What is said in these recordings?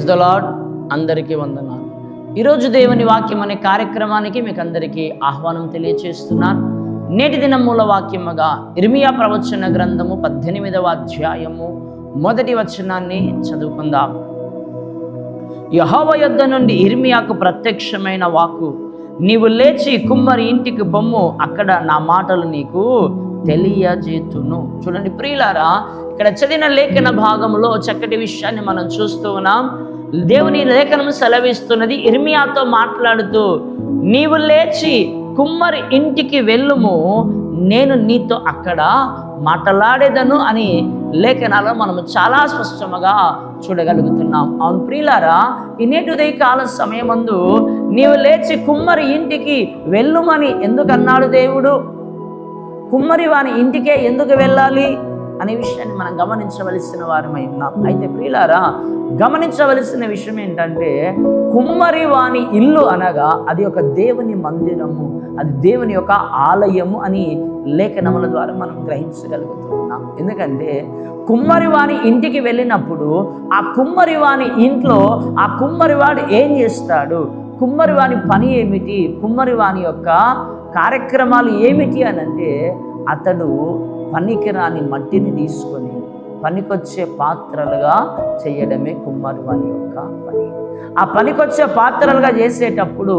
Is the lord అందరికీ వందనాలు. ఈరోజు దేవుని వాక్యం అనే కార్యక్రమానికి మీకు అందరికీ ఆహ్వానం తెలియచేస్తున్నాను. నేటి దినం మూల వాక్యముగా ఇర్మియా ప్రవచన గ్రంథము పద్దెనిమిదవ అధ్యాయము మొదటి వచనాన్ని చదువుకుందాం. యహోవ యొద్ద నుండి ఇర్మియాకు ప్రత్యక్షమైన వాక్కు నీవు లేచి కుమ్మరి ఇంటికి బొమ్ము అక్కడ నా మాటలు నీకు తెలియజేతును. చూడండి ప్రియులారా ఇక్కడ చదివిన లేఖన భాగంలో చక్కటి విషయాన్ని మనం చూస్తూ ఉన్నాం. దేవుని లేఖనం సెలవిస్తున్నది. ఇర్మియాతో మాట్లాడుతూ నీవు లేచి కుమ్మరి ఇంటికి వెళ్ళుము. నేను నీతో అక్కడ మాట్లాడేదను అని లేఖనాల్లో మనము చాలా స్పష్టంగా చూడగలుగుతున్నాం. అవును ప్రియులారా ఈ కాల సమయమందు నీవు లేచి కుమ్మరి ఇంటికి వెళ్ళుమని ఎందుకన్నాడు దేవుడు? కుమ్మరి వాని ఇంటికే ఎందుకు వెళ్ళాలి? అనే విషయాన్ని మనం గమనించవలసిన వారమై ఉన్నాం. అయితే ప్రియులారా గమనించవలసిన విషయం ఏంటంటే కుమ్మరి వాణి ఇల్లు అనగా అది ఒక దేవుని మందిరము అది దేవుని యొక్క ఆలయము అని లేఖనముల ద్వారా మనం గ్రహించగలుగుతున్నాం ఎందుకంటే కుమ్మరివాణి ఇంటికి వెళ్ళినప్పుడు ఆ కుమ్మరివాణి ఇంట్లో ఆ కుమ్మరివాడు ఏం చేస్తాడు? కుమ్మరివాని పని ఏమిటి? కుమ్మరివాని యొక్క కార్యక్రమాలు ఏమిటి అని అంటే అతడు పనికిరాని మట్టిని తీసుకొని పనికొచ్చే పాత్రలుగా చేయడమే కుమ్మరి వారి యొక్క పని. ఆ పనికొచ్చే పాత్రలుగా చేసేటప్పుడు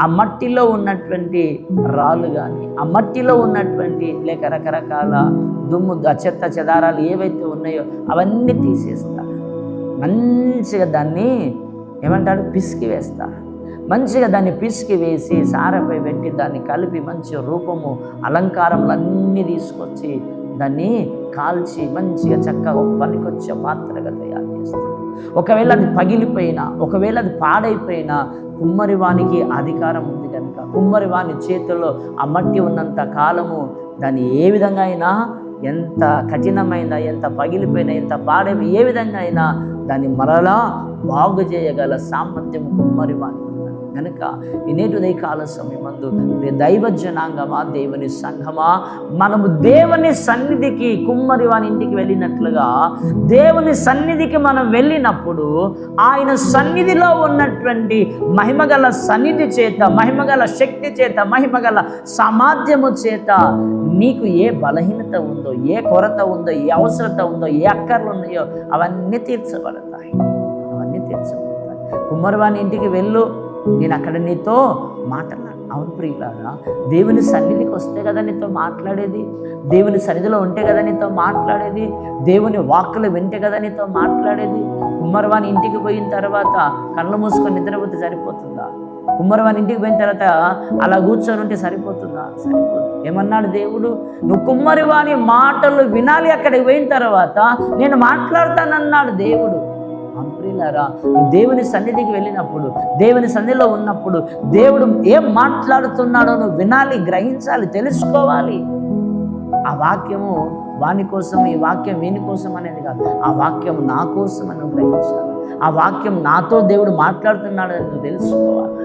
ఆ మట్టిలో ఉన్నటువంటి రాళ్ళు కానీ ఆ మట్టిలో ఉన్నటువంటి లేక రకరకాల దుమ్ము చెత్త చెదారాలు ఏవైతే ఉన్నాయో అవన్నీ తీసేస్తారు మంచిగా దాన్ని ఏమంటాడు పిసికి వేస్తారు మంచిగా దాన్ని పిసికి వేసి సారపై పెట్టి దాన్ని కలిపి మంచి రూపము అలంకారములన్నీ తీసుకొచ్చి దాన్ని కాల్చి మంచిగా చక్కగా పనికొచ్చే పాత్రగా తయారు చేస్తారు. ఒకవేళ అది పగిలిపోయినా ఒకవేళ అది పాడైపోయినా కుమ్మరివానికి అధికారం ఉంది కనుక కుమ్మరివాని చేతుల్లో ఆ మట్టి ఉన్నంత కాలము దాన్ని ఏ విధంగా అయినా ఎంత కఠినమైన ఎంత పగిలిపోయినా ఎంత పాడైపోయి ఏ విధంగా అయినా దాన్ని మరలా బాగు చేయగల సామర్థ్యం కుమ్మరివాణి కనుక ఈ నేటి ఉదయ కాల సమయమందు దైవ జనాంగమా దేవుని సంఘమా మనము దేవుని సన్నిధికి కుమ్మరి వాని ఇంటికి వెళ్ళినట్లుగా దేవుని సన్నిధికి మనం వెళ్ళినప్పుడు ఆయన సన్నిధిలో ఉన్నటువంటి మహిమగల సన్నిధి చేత మహిమగల శక్తి చేత మహిమగల సామర్థ్యము చేత నీకు ఏ బలహీనత ఉందో ఏ కొరత ఉందో ఏ అవసరత ఉందో ఏ అక్కర్లు ఉన్నాయో అవన్నీ తీర్చబడతాయి. అవన్నీ తీర్చబడతాయి. కుమ్మరివాని ఇంటికి వెళ్ళు. నేను అక్కడ నీతో మాట్లాడాను. అవును ప్రియులారా దేవుని సన్నిధికి వస్తే కదా నీతో మాట్లాడేది. దేవుని సన్నిధిలో ఉంటే కదా నీతో మాట్లాడేది. దేవుని వాక్కులు వింటే కదా నీతో మాట్లాడేది. కుమ్మరవాణి ఇంటికి పోయిన తర్వాత కళ్ళు మూసుకొని నిద్రపోతే సరిపోతుందా? కుమ్మరవాణి ఇంటికి పోయిన తర్వాత అలా కూర్చొని ఉంటే సరిపోతుందా? సరిపోదు. ఏమన్నాడు దేవుడు? నువ్వు కుమ్మరివాని మాటలు వినాలి అక్కడికి పోయిన తర్వాత నేను మాట్లాడతానన్నాడు దేవుడు. ప్రియులారా దేవుని సన్నిధికి వెళ్ళినప్పుడు దేవుని సన్నిధిలో ఉన్నప్పుడు దేవుడు ఏం మాట్లాడుతున్నాడో నువ్వు వినాలి గ్రహించాలి తెలుసుకోవాలి. ఆ వాక్యము వాని కోసం ఈ వాక్యం వీని కోసం అనేది కాదు. ఆ వాక్యం నా కోసం అని గ్రహించాలి. ఆ వాక్యం నాతో దేవుడు మాట్లాడుతున్నాడని నువ్వు తెలుసుకోవాలి.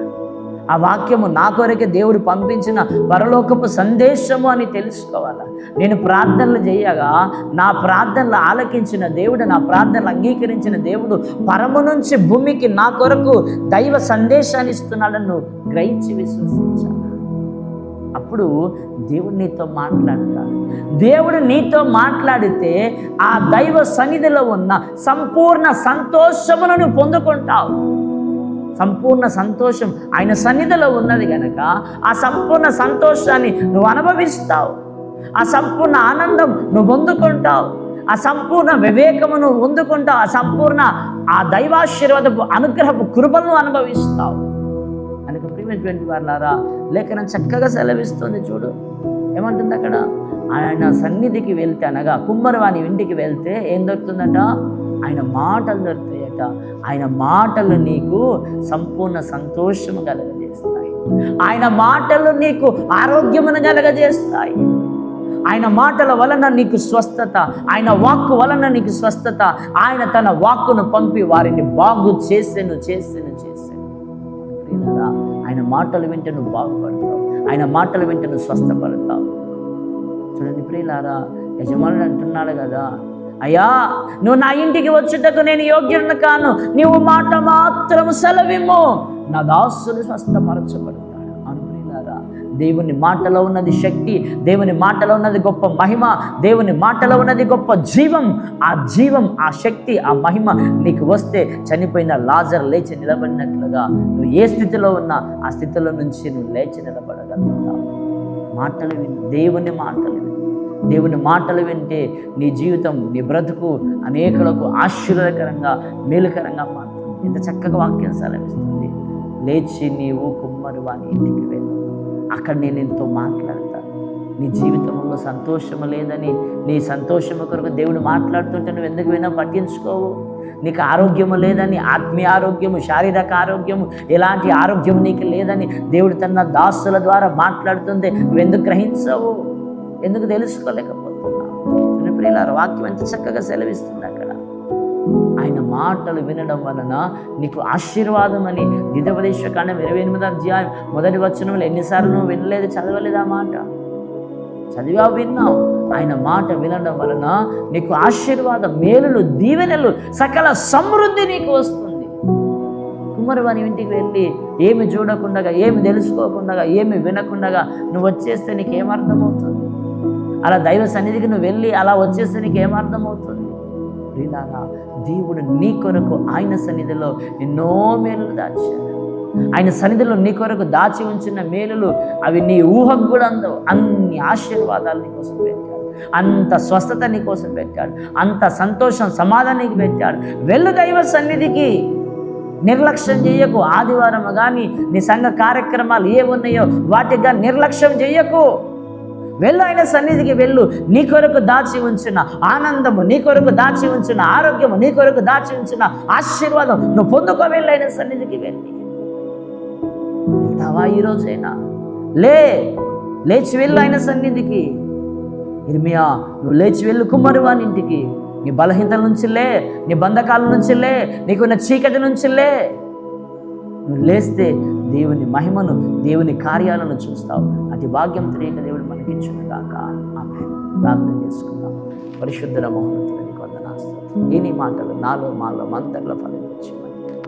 ఆ వాక్యము నా కొరకే దేవుడు పంపించిన పరలోకపు సందేశము అని తెలుసుకోవాలా? నేను ప్రార్థనలు చేయగా నా ప్రార్థనలు ఆలకించిన దేవుడు నా ప్రార్థనలు అంగీకరించిన దేవుడు పరము నుంచి భూమికి నా కొరకు దైవ సందేశాన్ని ఇస్తున్నాడని నువ్వు గ్రహించి విశ్వసించాలి? అప్పుడు దేవుడు నీతో మాట్లాడతాడు. దేవుడు నీతో మాట్లాడితే ఆ దైవ సన్నిధిలో ఉన్న సంపూర్ణ సంతోషమును నువ్వు పొందుకుంటావు. సంపూర్ణ సంతోషం ఆయన సన్నిధిలో ఉన్నది కనుక ఆ సంపూర్ణ సంతోషాన్ని నువ్వు అనుభవిస్తావు. ఆ సంపూర్ణ ఆనందం నువ్వు పొందుకుంటావు. ఆ సంపూర్ణ వివేకము నువ్వు పొందుకుంటావు. ఆ సంపూర్ణ ఆ దైవాశీర్వాదపు అనుగ్రహపు కృపలను అనుభవిస్తావు. కనుక ప్రియమైనటువంటి వాళ్ళారా లేఖనం చక్కగా సెలవిస్తుంది చూడు. ఏమంటుంది అక్కడ? ఆయన సన్నిధికి వెళ్తే అనగా కుమ్మరవాణి ఇంటికి వెళ్తే ఏం దొరుకుతుందట? ఆయన మాటలు దొరుకుతాయట ఆయన మాటలు నీకు సంపూర్ణ సంతోషము కలగజేస్తాయి. ఆయన మాటలు నీకు ఆరోగ్యమును కలగజేస్తాయి. ఆయన మాటల వలన నీకు స్వస్థత ఆయన వాక్కు వలన నీకు స్వస్థత ఆయన తన వాక్కును పంపి వారిని బాగు చేసేను చేసేను చేసేను. ఆయన మాటలు వింటే నువ్వు బాగుపడతావు. ఆయన మాటలు వింటే నువ్వు స్వస్థపడతావు. చూడండి ప్రియులారా యజమానుడు అంటున్నాడు కదా అయ్యా నువ్వు నా ఇంటికి వచ్చుటకు నేను యోగ్యుడిని కాను. నీవు మాట మాత్రం సెలవిమ్ము. నా దాసుడు స్వస్థపరచబడతాడు. అనుకునేలాగా దేవుని మాటలో ఉన్నది శక్తి దేవుని మాటలో ఉన్నది గొప్ప మహిమ దేవుని మాటలో ఉన్నది గొప్ప జీవం. ఆ జీవం ఆ శక్తి ఆ మహిమ నీకు వస్తే చనిపోయిన లాజర్ లేచి నిలబడినట్లుగా నువ్వు ఏ స్థితిలో ఉన్నా ఆ స్థితిలో నుంచి నువ్వు లేచి నిలబడగలుగుతావు. మాటలు విని దేవుని మాటలు విని. దేవుని మాటలు వింటే నీ జీవితం నీ బ్రతుకు అనేకులకు ఆశ్చర్యకరంగా మేలుకరంగా మారుతుంది. ఇంత చక్కగా వాక్యం సెలవిస్తుంది. లేచి నీవు కుమ్మరి వాని ఇంటికి వెళ్ళు. అక్కడ నేను ఎంతో మాట్లాడతాను నీ జీవితంలో సంతోషము లేదని నీ సంతోషము కొరకు దేవుడు మాట్లాడుతుంటే నువ్వు ఎందుకు వినా పట్టించుకోవు. నీకు ఆరోగ్యము లేదని ఆత్మీయ ఆరోగ్యము శారీరక ఆరోగ్యము ఎలాంటి ఆరోగ్యం నీకు లేదని దేవుడు తన దాసుల ద్వారా మాట్లాడుతుంది నువ్వు ఎందుకు గ్రహించవు? ఎందుకు తెలుసుకోలేకపోతున్నావు? ప్రియులార వాక్యం ఎంత చక్కగా సెలవిస్తుంది అక్కడ. ఆయన మాటలు వినడం వలన నీకు ఆశీర్వాదం అని ద్వితోపదేశ ఇరవై ఎనిమిది అధ్యాయం మొదటి వచనంలో ఎన్నిసార్లు నువ్వు వినలేదు చదవలేదు ఆ మాట? చదివా విన్నావు. ఆయన మాట వినడం వలన నీకు ఆశీర్వాదం మేలులు దీవెనలు సకల సమృద్ధి నీకు వస్తుంది. కుమ్మరివాని ఇంటికి వెళ్ళి ఏమి చూడకుండా ఏమి తెలుసుకోకుండా ఏమి వినకుండా నువ్వు వచ్చేస్తే నీకేమర్థమవుతుంది అలా దైవ సన్నిధికి నువ్వు వెళ్ళి అలా వచ్చేస్తే నీకు ఏమర్థమవుతుంది ప్రియులారా దేవుడు నీ కొరకు ఆయన సన్నిధిలో ఎన్నో మేలు దాచాడు. ఆయన సన్నిధిలో నీ కొరకు దాచి ఉంచిన మేలులు అవి నీ ఊహకు కూడా అందవు. అన్ని ఆశీర్వాదాలు నీకోసం పెట్టాడు. అంత స్వస్థత నీ కోసం పెట్టాడు. అంత సంతోషం సమాధానానికి పెట్టాడు. వెళ్ళు దైవ సన్నిధికి. నిర్లక్ష్యం చేయకు. ఆదివారం కానీ నీ సంఘ కార్యక్రమాలు ఏ ఉన్నాయో వాటిగా నిర్లక్ష్యం చేయకు. వెళ్ళు ఆయన సన్నిధికి వెళ్ళు. నీ కొరకు దాచి ఉంచిన ఆనందము నీ కొరకు దాచి ఉంచిన ఆరోగ్యము నీ కొరకు దాచి ఉంచిన ఆశీర్వాదం నువ్వు పొందుకో వెళ్ళు ఆయన సన్నిధికి వెళ్ళి. వెళ్తావా ఈరోజైనా? లే లేచి వెళ్ళు ఆయన సన్నిధికి. ఇర్మియా నువ్వు లేచి వెళ్ళు కుమ్మరివాని ఇంటికి. నీ బలహీనతల నుంచి లే నీ బంధకాల నుంచి లే నీకున్న చీకటి నుంచి లే. నువ్వు లేస్తే దేవుని మహిమను దేవుని కార్యాలను చూస్తావు. అతి భాగ్యం తెలియక దేవుడు కాక ఆమె ప్రార్థన చేసుకుందాం. పరిశుద్ధుల మోహనతులని కొందనాస్తాం ఈ మాటలు నాలో మాలో మంతర్లో ఫలించి.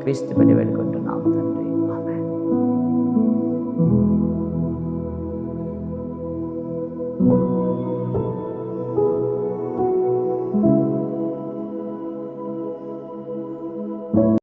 క్రీస్తు పెట్టి వేడుకుంటున్నాం